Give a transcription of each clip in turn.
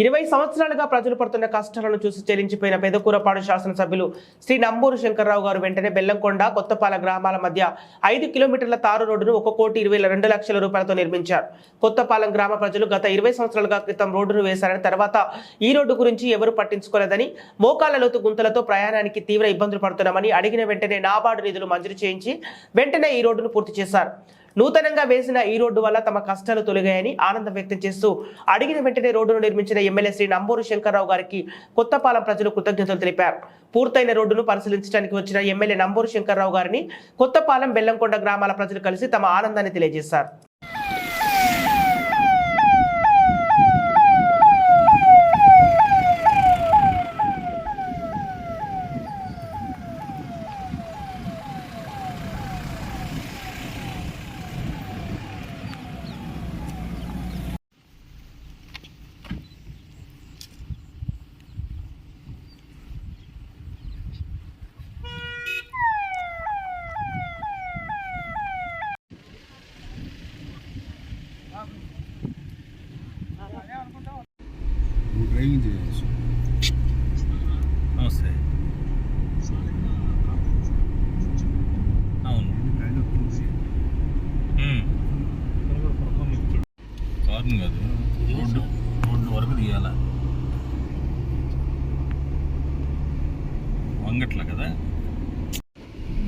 ఇరవై సంవత్సరాలుగా ప్రజలు పడుతున్న కష్టాలను చూసి చెల్లించిపోయిన పెదకూరపాడు శాసనసభ్యులు శ్రీ నంబూరు శంకర్రావు గారు వెంటనే బెల్లంకొండ కొత్తపాల గ్రామాల మధ్య ఐదు కిలోమీటర్ల తారు రోడ్డును ఒక కోటి ఇరవై రెండు లక్షల రూపాయలతో నిర్మించారు. కొత్తపాలెం గ్రామ ప్రజలు గత ఇరవై సంవత్సరాలుగా క్రితం రోడ్డును వేశారని తర్వాత ఈ రోడ్డు గురించి ఎవరు పట్టించుకోలేదని మోకాళ్ళ లోతు గుంతలతో ప్రయాణానికి తీవ్ర ఇబ్బందులు పడుతున్నామని అడిగిన వెంటనే నాబార్డు నిధులు మంజూరు చేయించి వెంటనే ఈ రోడ్డును పూర్తి చేశారు. నూతనంగా వేసిన ఈ రోడ్డు వల్ల తమ కష్టాలు తొలగాయని ఆనందం వ్యక్తం చేస్తూ అడిగిన వెంటనే రోడ్డును నిర్మించిన ఎమ్మెల్యే శ్రీ నంబూరు శంకర్రావు గారికి కొత్తపాలెం ప్రజలు కృతజ్ఞతలు తెలిపారు. పూర్తయిన రోడ్డును పరిశీలించడానికి వచ్చిన ఎమ్మెల్యే నంబూరు శంకర్రావు గారిని కొత్తపాలెం బెల్లంకొండ గ్రామాల ప్రజలు కలిసి తమ ఆనందాన్ని తెలియజేశారు. డ్రైవింగ్ చేయవచ్చు నమస్తే అవును. కార్న్ కాదు రోడ్డు రోడ్డు వరకు తీయాల వంగట్ల కదా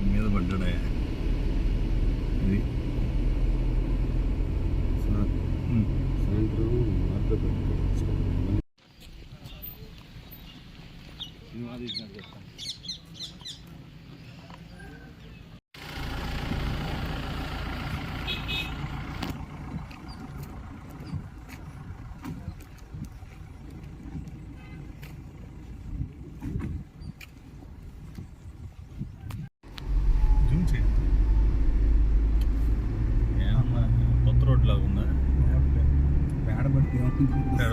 మీద పడ్డాడా ఇది. సాయంత్రం వార్త చేయి ఏమన్నా కొత్త రోడ్ లాగా ఉందా పేడ